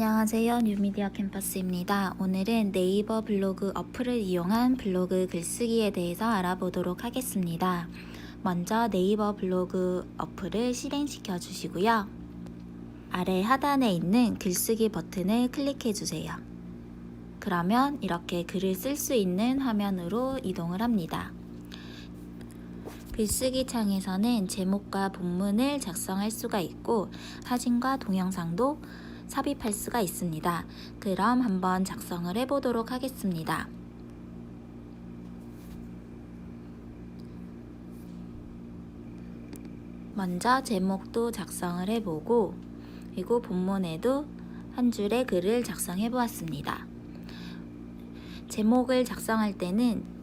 안녕하세요. 뉴미디어 캠퍼스입니다. 오늘은 네이버 블로그 어플을 이용한 블로그 글쓰기에 대해서 알아보도록 하겠습니다. 먼저 네이버 블로그 어플을 실행시켜 주시고요. 아래 하단에 있는 글쓰기 버튼을 클릭해 주세요. 그러면 이렇게 글을 쓸 수 있는 화면으로 이동을 합니다. 글쓰기 창에서는 제목과 본문을 작성할 수가 있고 사진과 동영상도 삽입할 수가 있습니다. 그럼 한번 작성을 해보도록 하겠습니다. 먼저 제목도 작성을 해보고 그리고 본문에도 한 줄의 글을 작성해 보았습니다. 제목을 작성할 때는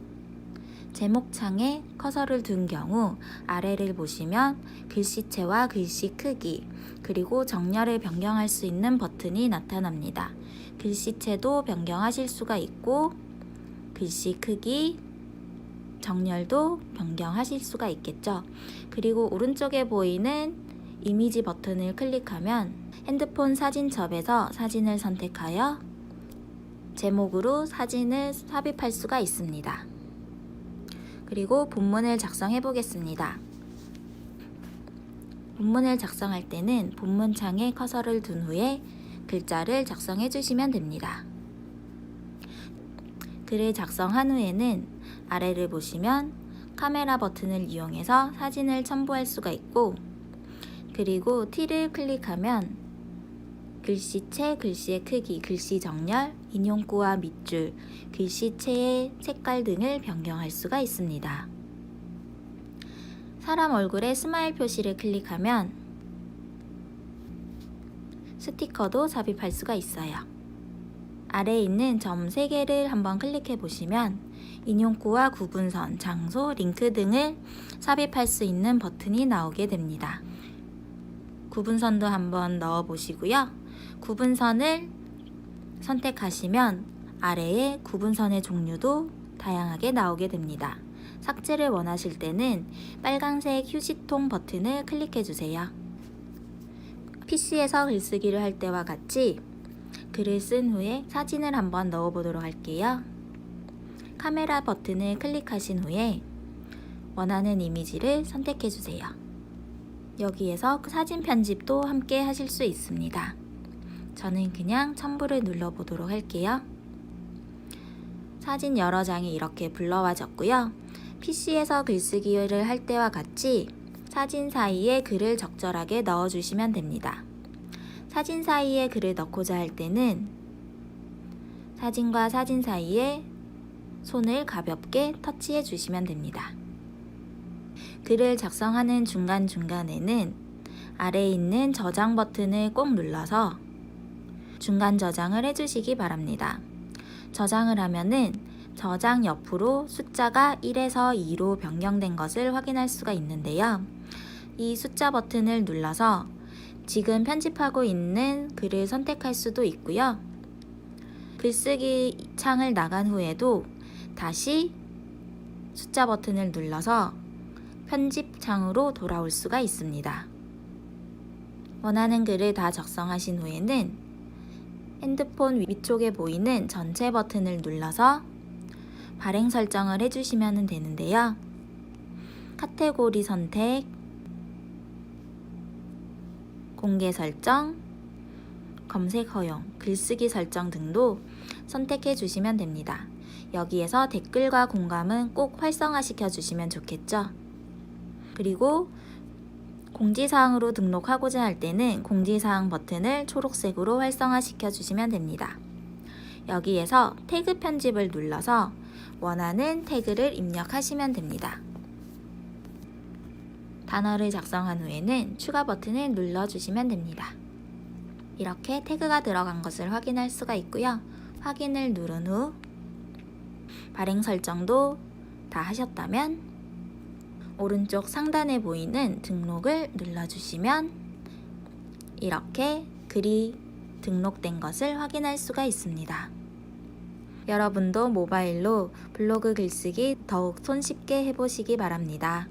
제목창에 커서를 둔 경우 아래를 보시면 글씨체와 글씨 크기 그리고 정렬을 변경할 수 있는 버튼이 나타납니다. 글씨체도 변경하실 수가 있고 글씨 크기 정렬도 변경하실 수가 있겠죠. 그리고 오른쪽에 보이는 이미지 버튼을 클릭하면 핸드폰 사진첩에서 사진을 선택하여 제목으로 사진을 삽입할 수가 있습니다. 그리고 본문을 작성해 보겠습니다. 본문을 작성할 때는 본문 창에 커서를 둔 후에 글자를 작성해 주시면 됩니다. 글을 작성한 후에는 아래를 보시면 카메라 버튼을 이용해서 사진을 첨부할 수가 있고 그리고 T를 클릭하면 글씨체, 글씨의 크기, 글씨 정렬, 인용구와 밑줄, 글씨체의 색깔 등을 변경할 수가 있습니다. 사람 얼굴에 스마일 표시를 클릭하면 스티커도 삽입할 수가 있어요. 아래에 있는 점 3개를 한번 클릭해 보시면 인용구와 구분선, 장소, 링크 등을 삽입할 수 있는 버튼이 나오게 됩니다. 구분선도 한번 넣어 보시고요. 구분선을 선택하시면 아래에 구분선의 종류도 다양하게 나오게 됩니다. 삭제를 원하실 때는 빨간색 휴지통 버튼을 클릭해 주세요. PC에서 글쓰기를 할 때와 같이 글을 쓴 후에 사진을 한번 넣어 보도록 할게요. 카메라 버튼을 클릭하신 후에 원하는 이미지를 선택해 주세요. 여기에서 사진 편집도 함께 하실 수 있습니다. 저는 그냥 첨부를 눌러 보도록 할게요. 사진 여러 장이 이렇게 불러와졌고요. PC에서 글쓰기를 할 때와 같이 사진 사이에 글을 적절하게 넣어주시면 됩니다. 사진 사이에 글을 넣고자 할 때는 사진과 사진 사이에 손을 가볍게 터치해 주시면 됩니다. 글을 작성하는 중간중간에는 아래에 있는 저장 버튼을 꼭 눌러서 중간 저장을 해주시기 바랍니다. 저장을 하면은 저장 옆으로 숫자가 1에서 2로 변경된 것을 확인할 수가 있는데요. 이 숫자 버튼을 눌러서 지금 편집하고 있는 글을 선택할 수도 있고요. 글쓰기 창을 나간 후에도 다시 숫자 버튼을 눌러서 편집 창으로 돌아올 수가 있습니다. 원하는 글을 다 작성하신 후에는 핸드폰 위쪽에 보이는 전체 버튼을 눌러서 발행 설정을 해주시면 되는데요. 카테고리 선택, 공개 설정, 검색 허용, 글쓰기 설정 등도 선택해 주시면 됩니다. 여기에서 댓글과 공감은 꼭 활성화시켜 주시면 좋겠죠. 그리고 공지사항으로 등록하고자 할 때는 공지사항 버튼을 초록색으로 활성화시켜 주시면 됩니다. 여기에서 태그 편집을 눌러서 원하는 태그를 입력하시면 됩니다. 단어를 작성한 후에는 추가 버튼을 눌러주시면 됩니다. 이렇게 태그가 들어간 것을 확인할 수가 있고요. 확인을 누른 후 발행 설정도 다 하셨다면 오른쪽 상단에 보이는 등록을 눌러주시면 이렇게 글이 등록된 것을 확인할 수가 있습니다. 여러분도 모바일로 블로그 글쓰기 더욱 손쉽게 해보시기 바랍니다.